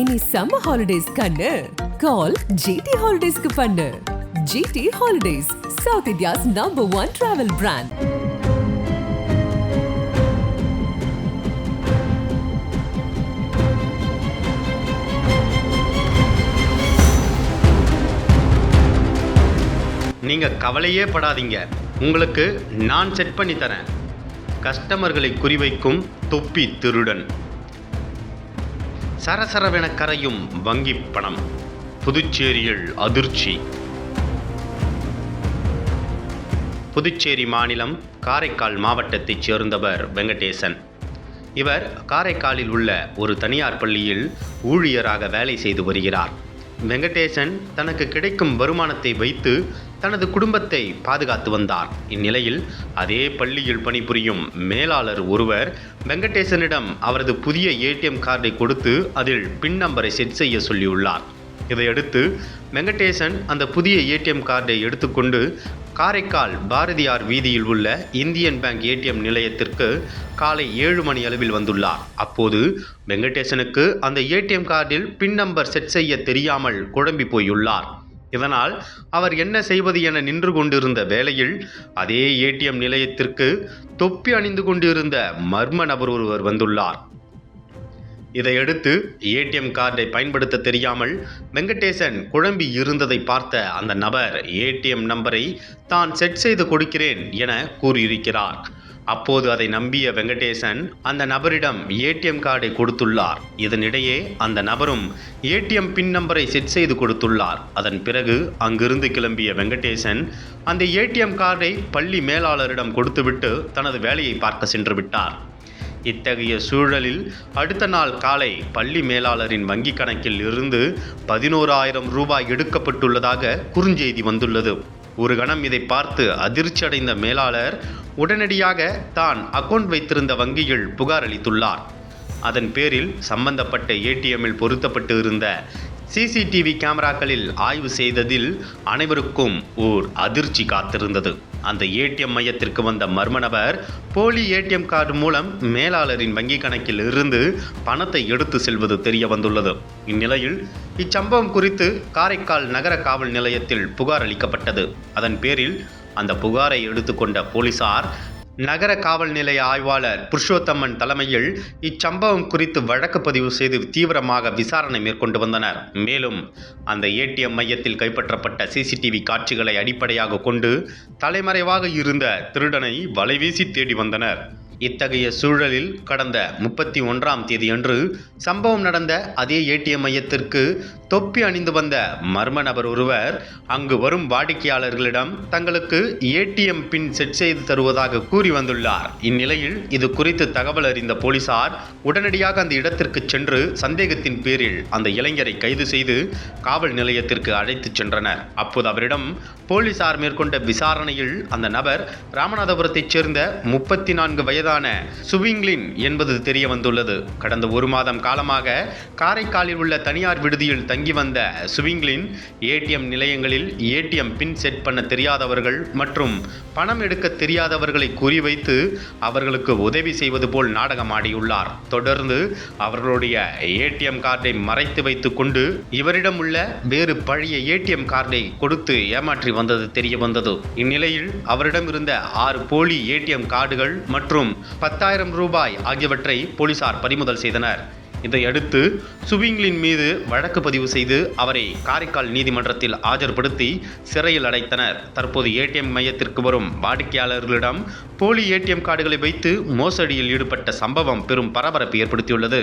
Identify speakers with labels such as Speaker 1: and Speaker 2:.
Speaker 1: இனி summer holidays கண்ணு. கால் GT ஹாலிடேஸ்க்கு பண்ணு. GT holidays south India's number one travel brand
Speaker 2: நீங்க கவலையே படாதீங்க. உங்களுக்கு நான் செட் பண்ணி தரேன். கஸ்டமர்களை குறிவைக்கும் தொப்பி திருடன். சரசரவென கரையும் வங்கி பணம். புதுச்சேரியில் அதிர்ச்சி. புதுச்சேரி மாநிலம் காரைக்கால் மாவட்டத்தைச் சேர்ந்தவர் வெங்கடேசன். இவர் காரைக்காலில் உள்ள ஒரு தனியார் பள்ளியில் ஊழியராக வேலை செய்து வருகிறார். வெங்கடேசன் தனக்கு கிடைக்கும் வருமானத்தை வைத்து தனது குடும்பத்தை பாதுகாத்து வந்தார். இந்நிலையில் அதே பள்ளியில் பணிபுரியும் மேலாளர் ஒருவர் வெங்கடேசனிடம் அவரது புதிய ஏடிஎம் கார்டை கொடுத்து அதில் பின் நம்பரை செட் செய்ய சொல்லியுள்ளார். இதையடுத்து வெங்கடேசன் அந்த புதிய ஏடிஎம் கார்டை எடுத்துக்கொண்டு காரைக்கால் பாரதியார் வீதியில் உள்ள இந்தியன் பேங்க் ஏடிஎம் நிலையத்திற்கு காலை ஏழு மணி அளவில் வந்துள்ளார். அப்போது வெங்கடேசனுக்கு அந்த ஏடிஎம் கார்டில் பின் நம்பர் செட் செய்ய தெரியாமல் குழம்பி போயுள்ளார். இதனால் அவர் என்ன செய்வது என நின்று கொண்டிருந்த வேளையில் அதே ஏடிஎம் நிலையத்திற்கு தொப்பி அணிந்து கொண்டிருந்த மர்ம நபர் ஒருவர் வந்துள்ளார். இதையடுத்து ஏடிஎம் கார்டை பயன்படுத்த தெரியாமல் வெங்கடேசன் குழம்பி இருந்ததை பார்த்த அந்த நபர் ஏடிஎம் நம்பரை தான் செட் செய்து கொடுக்கிறேன் என கூறியிருக்கிறார். அப்போது அதை நம்பிய வெங்கடேசன் அந்த நபரிடம் ஏடிஎம் கார்டை கொடுத்துள்ளார். இதனிடையே அந்த நபரும் ஏடிஎம் பின் நம்பரை செட் செய்து கொடுத்துள்ளார். அதன் பிறகு அங்கிருந்து கிளம்பிய வெங்கடேசன் அந்த ஏடிஎம் கார்டை பள்ளி மேலாளரிடம் கொடுத்துவிட்டு தனது வேலையை பார்க்க சென்று விட்டார். இத்தகைய சூழலில் அடுத்த நாள் காலை பள்ளி மேலாளரின் வங்கிக் கணக்கில் இருந்து பதினோராயிரம் ரூபாய் எடுக்கப்பட்டுள்ளதாக குறுஞ்செய்தி வந்துள்ளது. ஒரு கணம் இதை பார்த்து அதிர்ச்சி அடைந்த மேலாளர் உடனடியாக தான் அக்கவுண்ட் வைத்திருந்த வங்கியில் புகார் அளித்துள்ளார். அதன் பேரில் சம்பந்தப்பட்ட ஏடிஎம்மில் பொருத்தப்பட்டு இருந்த சிசிடிவி கேமராக்களில் ஆய்வு செய்ததில் அனைவருக்கும் ஓர் அதிர்ச்சி காத்திருந்தது. அந்த ஏடிஎம் மையத்திற்கு வந்த மர்ம நபர் போலி ஏடிஎம் கார்டு மூலம் மேலாளரின் வங்கி கணக்கில் இருந்து பணத்தை எடுத்து செல்வது தெரிய வந்துள்ளது. இந்நிலையில் இச்சம்பவம் குறித்து காரைக்கால் நகர காவல் நிலையத்தில் புகார் அளிக்கப்பட்டது. அதன் பேரில் அந்த புகாரை எடுத்துக்கொண்ட போலீசார் நகர காவல் நிலைய ஆய்வாளர் புருஷோத்தம்மன் தலைமையில் இச்சம்பவம் குறித்து வழக்கு பதிவு செய்து தீவிரமாக விசாரணை மேற்கொண்டு வந்தனர். மேலும் அந்த ஏடிஎம் மையத்தில் கைப்பற்றப்பட்ட சிசிடிவி காட்சிகளை அடிப்படையாக கொண்டு தலைமறைவாக இருந்த திருடனை வலைவீசி தேடி வந்தனர். இத்தகைய சூழலில் கடந்த முப்பத்தி ஒன்றாம் தேதியன்று சம்பவம் நடந்த அதே ஏடிஎம் மையத்திற்கு தொப்பி அணிந்து வந்த மர்ம நபர் ஒருவர் அங்கு வரும் வாடிக்கையாளர்களிடம் தங்களுக்கு ஏடிஎம் பின் செட் செய்து தருவதாக கூறி வந்துள்ளார். இந்நிலையில் இது குறித்து தகவல் அறிந்த போலீசார் உடனடியாக அந்த இடத்திற்கு சென்று சந்தேகத்தின் பேரில் அந்த இளைஞரை கைது செய்து காவல் நிலையத்திற்கு அழைத்துச் சென்றனர். அப்போது அவரிடம் போலீசார் மேற்கொண்ட விசாரணையில் அந்த நபர் ராமநாதபுரத்தைச் சேர்ந்த முப்பத்தி நான்கு வயதான சுவிங்லின் என்பது தெரிய வந்துள்ளது. கடந்த ஒரு மாதம் காலமாக காரைக்காலில் உள்ள தனியார் விடுதியில் தங்கி வந்த சுவிங்லின் ஏடிஎம் நிலையங்களில் ஏடிஎம் பின் செட் பண்ண தெரியாதவர்கள் மற்றும் பணம் எடுக்க தெரியாதவர்களை குறிவைத்து அவர்களுக்கு உதவி செய்வது போல் நாடகமாடியுள்ளார். தொடர்ந்து அவர்களுடைய ஏடிஎம் கார்டை மறைத்து வைத்துக் கொண்டு இவரிடம் உள்ள வேறு பழைய ஏடிஎம் கார்டை கொடுத்து ஏமாற்றி வந்தது தெரிய வந்தது. இந்நிலையில் அவரிடம் இருந்த ஆறு போலி ஏடிஎம் கார்டுகள் மற்றும் பத்தாயிரம் ரூபாய் ஆகியவற்றை போலீசார் பறிமுதல் செய்தனர். இதையடுத்து சுவிங்லின் மீது வழக்கு பதிவு செய்து அவரை காரைக்கால் நீதிமன்றத்தில் ஆஜர்படுத்தி சிறையில் அடைத்தனர். தற்போது ஏடிஎம் மையத்திற்கு வரும் வாடிக்கையாளர்களிடம் போலி ஏடிஎம் கார்டுகளை வைத்து மோசடியில் ஈடுபட்ட சம்பவம் பெரும் பரபரப்பு ஏற்படுத்தியுள்ளது.